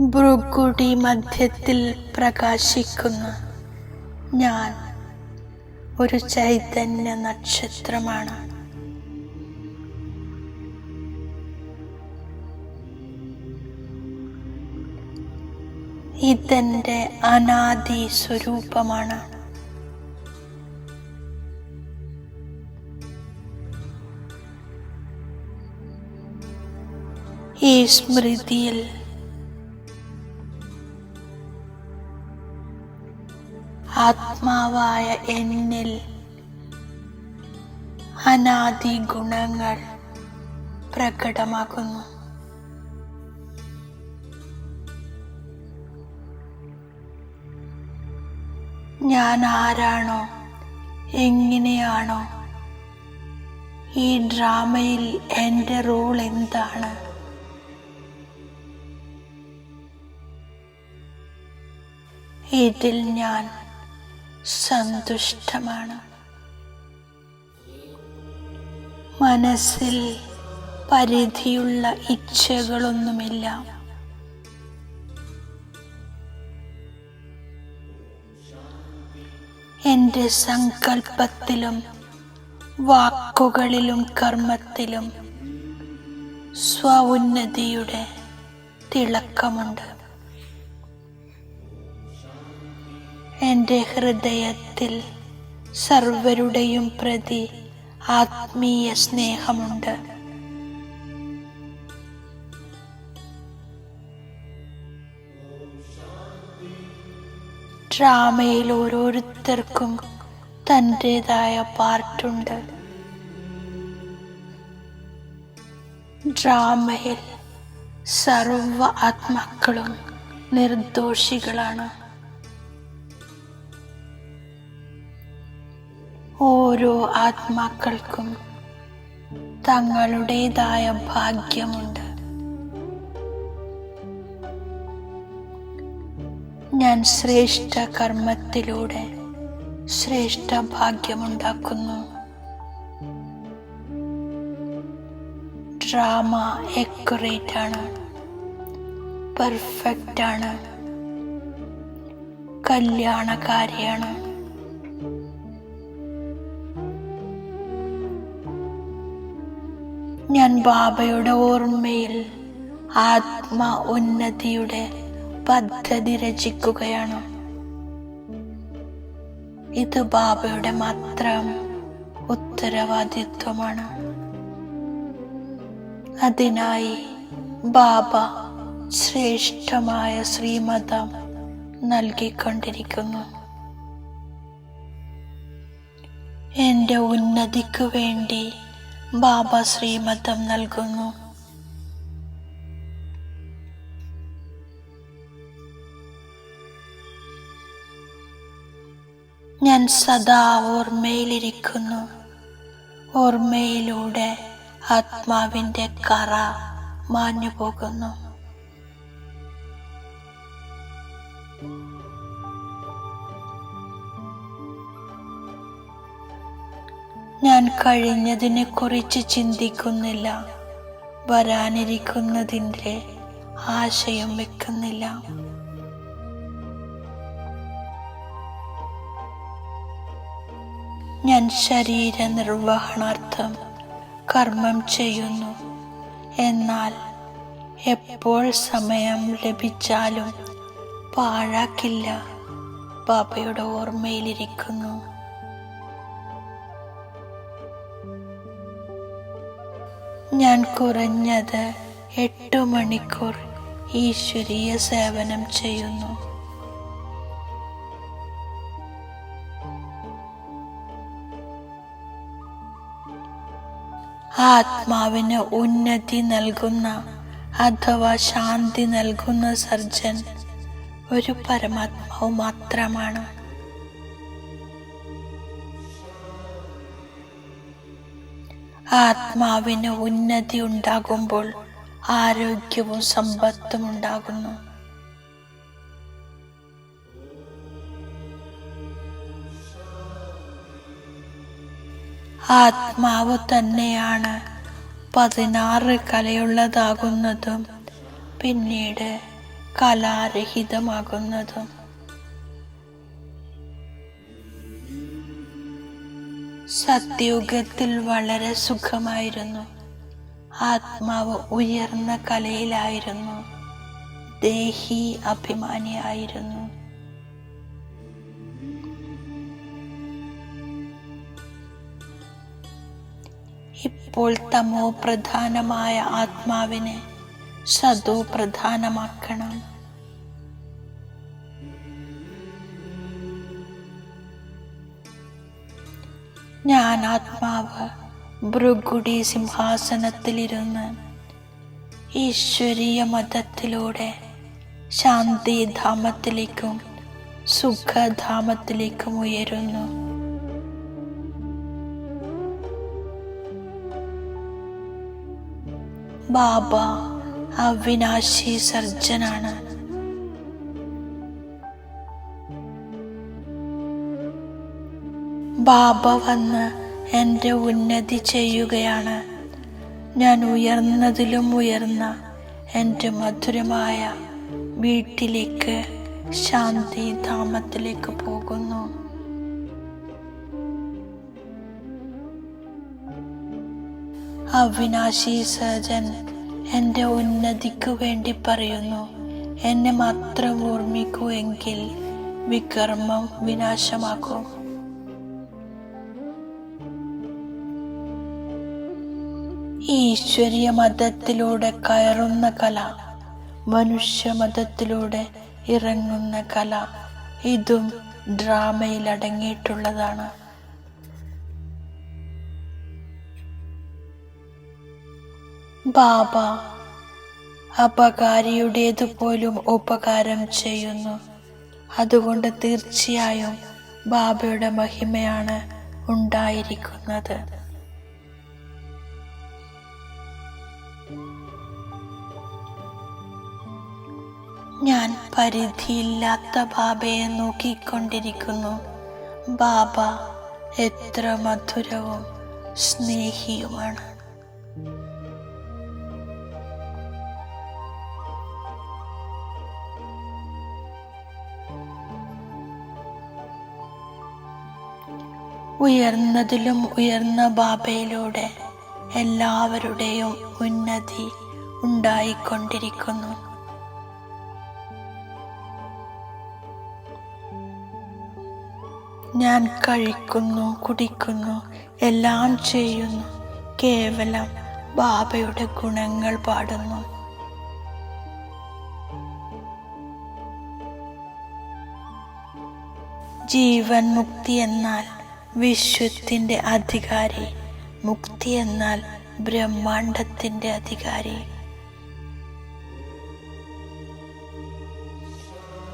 ഭ്രുകുടി മധ്യത്തിൽ പ്രകാശിക്കുന്ന. ഞാൻ ഒരു ചൈതന്യ നക്ഷത്രമാണ്. ഇതെന്റെ അനാദി സ്വരൂപമാണ്. ഈ സ്മൃതിയിൽ ആത്മാവായ എന്നിൽ അനാദി ഗുണങ്ങൾ പ്രകടമാകുന്നു. ഞാൻ ആരാണോ? എങ്ങനെയാണോ? ഈ ഡ്രാമയിൽ എന്റെ റോൾ എന്താണ്? ഇതിൽ ഞാൻ സന്തുഷ്ടമാണ്. മനസ്സിൽ പരിധിയുള്ള ഇച്ഛകളൊന്നുമില്ല. എന്റെ സങ്കല്പത്തിലും വാക്കുകളിലും കർമ്മത്തിലും സ്വ ഉന്നതിയുടെ തിളക്കമുണ്ട്. എന്റെ ഹൃദയത്തിൽ സർവരുടെയും പ്രതി ആത്മീയ സ്നേഹമുണ്ട്. ഡ്രാമയിൽ ഓരോരുത്തർക്കും തന്റെതായ പാർട്ടുണ്ട്. ഡ്രാമയിൽ സർവ ആത്മാക്കളും നിർദോഷികളാണ്. ഓരോ ആത്മാക്കൾക്കും തങ്ങളുടേതായ ഭാഗ്യമുണ്ട്. ഞാൻ ശ്രേഷ്ഠ കർമ്മത്തിലൂടെ ശ്രേഷ്ഠ ഭാഗ്യമുണ്ടാക്കുന്നു. ഡ്രാമ എക്യുറേറ്റ് ആണ് പെർഫെക്റ്റ് ആണ് കല്യാണകാരിയാണ്. ഞാൻ ബാബയുടെ ഓർമ്മയിൽ ആത്മ ഉന്നതിയുടെ പദ്ധതി രചിക്കുകയാണ്. ഇത് ബാബയുടെ മാത്രം ഉത്തരവാദിത്വമാണ്. അതിനായി ബാബ ശ്രേഷ്ഠമായ ശ്രീമതം നൽകിക്കൊണ്ടിരിക്കുന്നു. എന്റെ ഉന്നതിക്ക് വേണ്ടി ബാബ ശ്രീമതം നൽകുന്നു. ഞാൻ സദാ ഓർമ്മയിലിരിക്കുന്നു. ഓർമ്മയിലൂടെ ആത്മാവിന്റെ കറ മാഞ്ഞു പോകുന്നു കഴിഞ്ഞതിനെ കുറിച്ച് ചിന്തിക്കുന്നില്ല. വരാനിരിക്കുന്നതിന്റെ ആശയം വെക്കുന്നില്ല. ഞാൻ ശരീര നിർവഹണാർത്ഥം കർമ്മം ചെയ്യുന്നു. എന്നാൽ എപ്പോൾ സമയം ലഭിച്ചാലും പാഴാക്കില്ല. ബാബയുടെ ഓർമ്മയിലിരിക്കുന്നു. ഞാൻ കുറഞ്ഞത് എട്ട് മണിക്കൂർ ഈശ്വരീയ സേവനം ചെയ്യുന്നു. ആത്മാവിന് ഉന്നതി നൽകുന്ന അഥവാ ശാന്തി നൽകുന്ന സർജൻ ഒരു പരമാത്മാവ് മാത്രമാണ്. ആത്മാവിന് ഉന്നതി ഉണ്ടാകുമ്പോൾ ആരോഗ്യവും സമ്പത്തും ഉണ്ടാകുന്നു. ആത്മാവ് തന്നെയാണ് പതിനാറ് കലയുള്ളതാകുന്നതും പിന്നീട് കലാരഹിതമാകുന്നതും. സത്യയുഗത്തിൽ വളരെ സുഖമായിരുന്നു. ആത്മാവ് ഉയർന്ന കലയിലായിരുന്നു. ദേഹി അഭിമാനിയായിരുന്നു. ഇപ്പോൾ തമോ പ്രധാനമായ ആത്മാവിനെ സദോ പ്രധാനമാക്കണം. ഞാൻ ആത്മാവ് ഭൃഗുടി സിംഹാസനത്തിലിരുന്ന് ഈശ്വരീയ മതത്തിലൂടെ ശാന്തിധാമത്തിലേക്കും സുഖധാമത്തിലേക്കും ഉയരുന്നു. ബാബ അവിനാശി സർജനാണ്. ബാബ വന്ന് എന്റെ ഉന്നതി ചെയ്യുകയാണ്. ഞാൻ ഉയർന്നതിലും ഉയർന്ന എന്റെ മധുരമായ വീട്ടിലേക്ക് ശാന്തി ധാമത്തിലേക്ക് പോകുന്നു. അവിനാശി സർജൻ എന്റെ ഉന്നതിക്ക് വേണ്ടി പറയുന്നു. എന്നെ മാത്രം ഓർമ്മിക്കൂ എങ്കിൽ വികർമ്മം വിനാശമാക്കും ഈശ്വരീയ മതത്തിലൂടെ കയറുന്ന കല മനുഷ്യ മതത്തിലൂടെ ഇറങ്ങുന്ന കല ഇതും ഡ്രാമയിൽ അടങ്ങിയിട്ടുള്ളതാണ്. ബാബ അപകാരിയുടേതുപോലും ഉപകാരം ചെയ്യുന്നു. അതുകൊണ്ട് തീർച്ചയായും ബാബയുടെ മഹിമയാണ് ഉണ്ടായിരിക്കുന്നത്. ഞാൻ പരിധിയില്ലാത്ത ബാബയെ നോക്കിക്കൊണ്ടിരിക്കുന്നു. ബാബ എത്ര മധുരവും സ്നേഹിയുമാണ്. ഉയർന്നതിലും ഉയർന്ന ബാബയിലൂടെ എല്ലാവരുടെയും ഉന്നതി ഉണ്ടായിക്കൊണ്ടിരിക്കുന്നു. ഞാൻ കഴിക്കുന്നു കുടിക്കുന്നു എല്ലാം ചെയ്യുന്നു. കേവലം ബാബയുടെ ഗുണങ്ങൾ പാടുന്നു. ജീവൻ മുക്തി എന്നാൽ വിശ്വത്തിന്റെ അധികാരി മുക്തി എന്നാൽ ബ്രഹ്മാണ്ടത്തിന്റെ അധികാരി.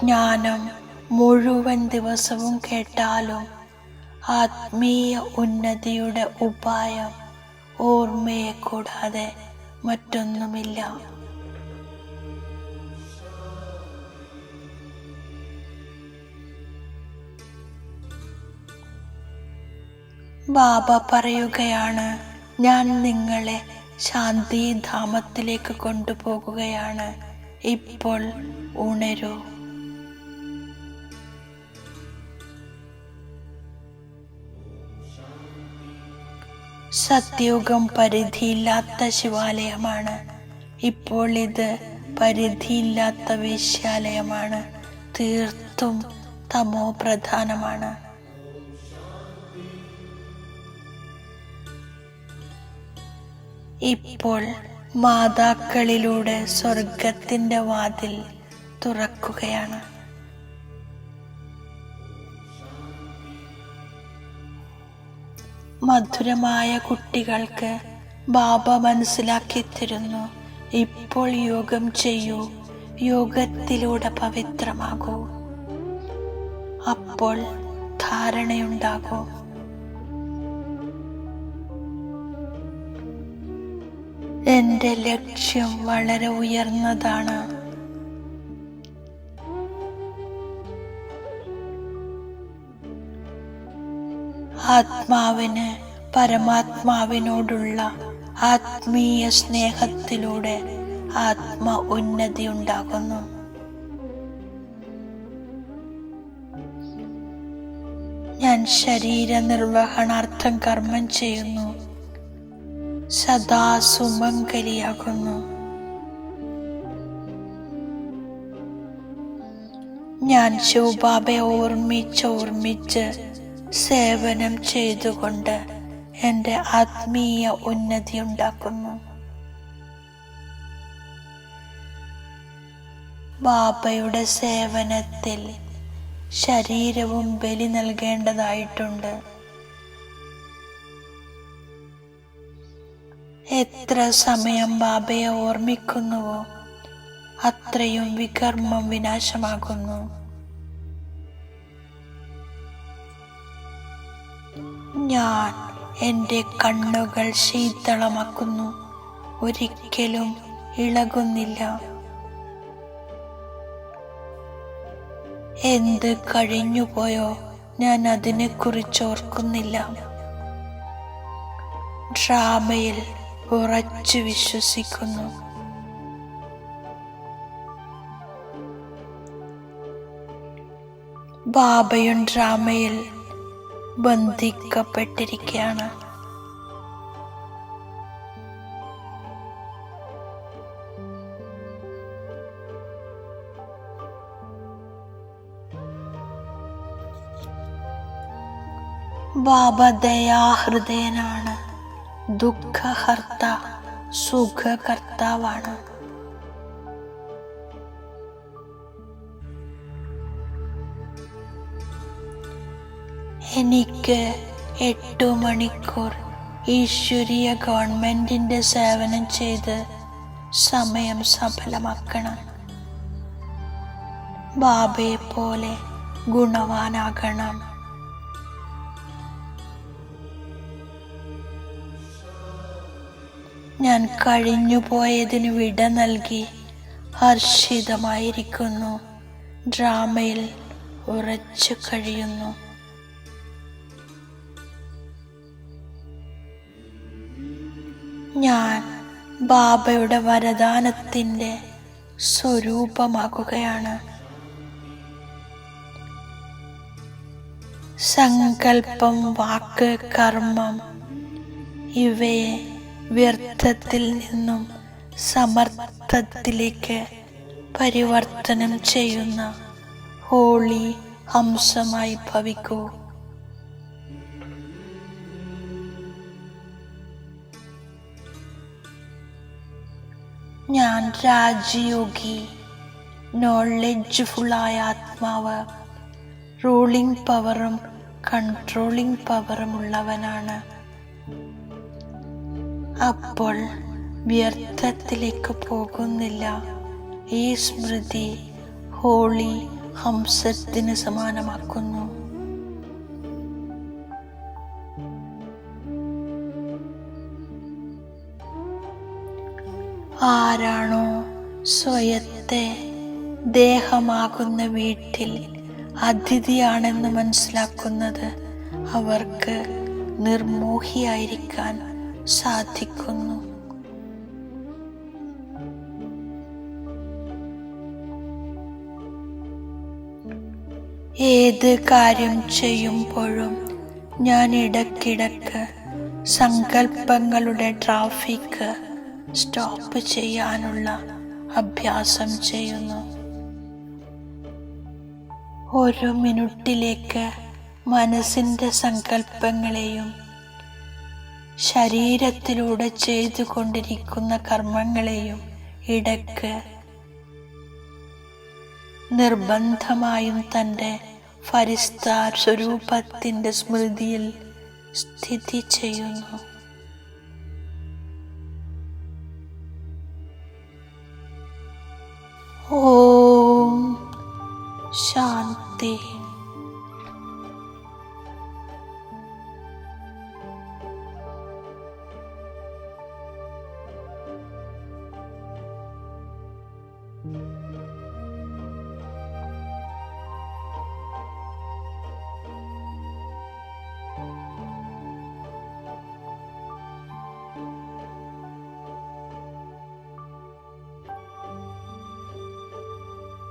ജ്ഞാനം മുഴുവൻ ദിവസവും കേട്ടാലും ആത്മീയ ഉന്നതിയുടെ ഉപായം ഓർമ്മയെ കൂടാതെ മറ്റൊന്നുമില്ല. ബാബ പറയുകയാണ് ഞാൻ നിങ്ങളെ ശാന്തി ശാന്തിധാമത്തിലേക്ക് കൊണ്ടുപോകുകയാണ്. ഇപ്പോൾ ഉണരൂ. സത്യുഗം പരിധിയില്ലാത്ത ശിവാലയമാണ്. ഇപ്പോൾ ഇത് പരിധിയില്ലാത്ത വേശ്യാലയമാണ്. തീർത്തും തമോ പ്രധാനമാണ് ഇപ്പോൾ മാതാക്കളിലൂടെ സ്വർഗത്തിന്റെ വാതിൽ തുറക്കുകയാണ്. മധുരമായ കുട്ടികൾക്ക് ബാബ മനസ്സിലാക്കി തരുന്നു. ഇപ്പോൾ യോഗം ചെയ്യൂ. യോഗത്തിലൂടെ പവിത്രമാകൂ. അപ്പോൾ ധാരണയുണ്ടാകൂ. എന്റെ ലക്ഷ്യം വളരെ ഉയർന്നതാണ്. ആത്മാവിന് പരമാത്മാവിനോടുള്ള ആത്മീയ സ്നേഹത്തിലൂടെ ആത്മ ഉന്നതി ഉണ്ടാകുന്നു. ഞാൻ ശരീര നിർവഹണാർത്ഥം കർമ്മം ചെയ്യുന്നു. സദാ സുമംഗലിയാകുന്നു. ഞാൻ ശോഭാബെ ഓർമ്മിച്ച് ഓർമ്മിച്ച് സേവനം ചെയ്തുകൊണ്ട് എന്റെ ആത്മീയ ഉന്നതി ഉണ്ടാക്കുന്നു. ബാബയുടെ സേവനത്തിൽ ശരീരവും ബലി നൽകേണ്ടതായിട്ടുണ്ട്. എത്ര സമയം ബാബയെ ഓർമ്മിക്കുന്നുവോ അത്രയും വികർമ്മം വിനാശമാകുന്നു. ഞാൻ എന്റെ കണ്ണുകൾ ശീതളമാക്കുന്നു. ഒരിക്കലും ഇളകുന്നില്ല. എന്ത് കഴിഞ്ഞുപോയോ ഞാൻ അതിനെക്കുറിച്ച് ഓർക്കുന്നില്ല. ഡ്രാമയിൽ ഉറച്ചു വിശ്വസിക്കുന്നു. ബാബയും ഡ്രാമയിൽ ബന്ധിക്കപ്പെട്ടിരിക്കുകയാണ് ബാബ ദയാഹൃദയനാണ് ദുഃഖഹർത്ത സുഖകർത്താവാണ്. എനിക്ക് എട്ടു മണിക്കൂർ ഈശ്വരീയ ഗവൺമെന്റിന്റെ സേവനം ചെയ്ത് സമയം സഫലമാക്കണം. ബാബയെ പോലെ ഗുണവാനാകണം. ഞാൻ കഴിഞ്ഞുപോയതിന് വിട നൽകി ഹർഷിതമായിരിക്കുന്നു. ഡ്രാമയിൽ ഉറച്ചു കഴിയുന്നു. ഞാൻ ബാബയുടെ വരദാനത്തിന്റെ സ്വരൂപമാകുകയാണ്. സങ്കല്പം വാക്ക് കർമ്മം ഇവയെ വ്യർത്ഥത്തിൽ നിന്നും സമർത്ഥത്തിലേക്ക് പരിവർത്തനം ചെയ്യുന്ന ഹോളി ഹംസമായി ഭവിക്കൂ. ഞാൻ രാജയോഗി നോളജ്ഫുള്ളായ ആത്മാവ് റൂളിംഗ് പവറും കൺട്രോളിംഗ് പവറും ഉള്ളവനാണ്. അപ്പോൾ വ്യർത്ഥത്തിലേക്ക് പോകുന്നില്ല. ഈ സ്മൃതി ഹോളി ഹംസത്തിന് സമാനമാക്കുന്നു. ആരാണോ സ്വയത്തെ ദേഹമാകുന്ന വീട്ടിൽ അതിഥിയാണെന്ന് മനസ്സിലാക്കുന്നത് അവർക്ക് നിർമോഹിയായിരിക്കാൻ സാധിക്കുന്നു. ഏത് കാര്യം ചെയ്യുമ്പോഴും ഞാൻ ഇടക്കിടക്ക് സങ്കല്പങ്ങളുടെ ട്രാഫിക് സ്റ്റോപ്പ് ചെയ്യാനുള്ള അഭ്യാസം ചെയ്യുന്നു. ഒരു മിനിറ്റിലേക്ക് മനസ്സിന്റെ സങ്കല്പങ്ങളെയും ശരീരത്തിലൂടെ ചെയ്തുകൊണ്ടിരിക്കുന്ന കർമ്മങ്ങളെയും ഇടയ്ക്ക് നിർബന്ധമായും തന്റെ ഫരിസ്താർ സ്വരൂപത്തിന്റെ സ്മൃതിയിൽ സ്ഥിതി ചെയ്യുന്നു. ഓം ശാന്തി